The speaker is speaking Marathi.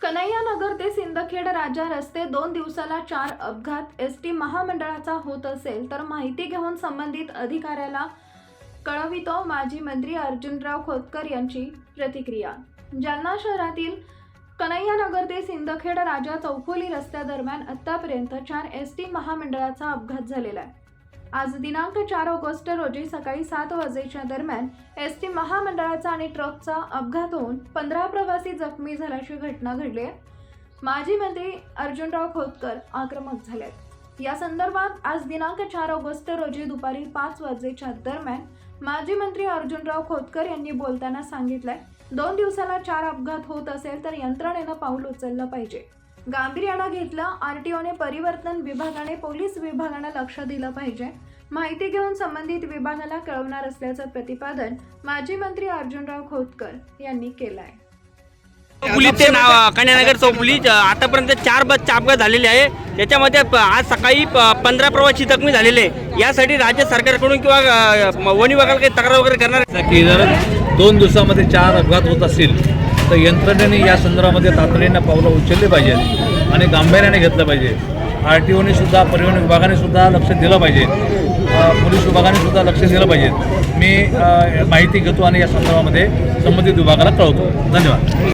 कन्हैया नगर ते सिंदखेड राजा रस्ते दोन दिवसाला चार अपघात एस टी महामंडळाचा होत असेल तर माहिती घेऊन संबंधित अधिकाऱ्याला कळवितो माजी मंत्री अर्जुनराव खोतकर यांची प्रतिक्रिया. जालना शहरातील कन्हैया नगर ते सिंदखेड राजा चौफोली रस्त्यादरम्यान आतापर्यंत चार एस टी महामंडळाचा अपघात झालेला आहे. आज दिनांक चार ऑगस्ट रोजी सकाळी सात वाजेच्या दरम्यान एस टी महामंडळाचा आणि ट्रकचा अपघात होऊन पंधरा प्रवासी जखमी झाल्याची घटना घडली आहे. माजी मंत्री अर्जुनराव खोतकर आक्रमक झाले आहेत. या संदर्भात आज दिनांक चार ऑगस्ट रोजी दुपारी पाच वाजेच्या दरम्यान माजी मंत्री अर्जुनराव खोतकर यांनी बोलताना सांगितलंय दोन दिवसाला चार अपघात होत असेल तर यंत्रणेनं पाऊल उचललं पाहिजे. गांभीर्यानं घेतलं आरटीओने परिवर्तन विभागाने पोलीस विभागानं लक्ष दिलं पाहिजे माहिती घेऊन संबंधित विभागाला कळवणार असल्याचं प्रतिपादन माजी मंत्री अर्जुनराव खोतकर यांनी केलं आहे चौफुली ते नाव कन्यानगर चौफुली आतापर्यंत चार बसचे अपघात झालेले आहे त्याच्यामध्ये आज सकाळी पंधरा प्रवासी जखमी झालेले आहे. यासाठी राज्य सरकारकडून किंवा वन विभागाला काही तक्रार वगैरे करणार आहे? की जर दोन दिवसामध्ये चार अपघात होत असतील तर यंत्रणेने या संदर्भामध्ये तातडीनं पावलं उचलली पाहिजेत आणि गांभीर्याने घेतलं पाहिजे. आर टी ओने सुद्धा परिवहन विभागाने सुद्धा लक्ष दिलं पाहिजे. पोलीस विभागाने सुद्धा लक्ष दिलं पाहिजे. मी माहिती घेतो आणि या संदर्भामध्ये संबंधित विभागाला कळवतो. धन्यवाद.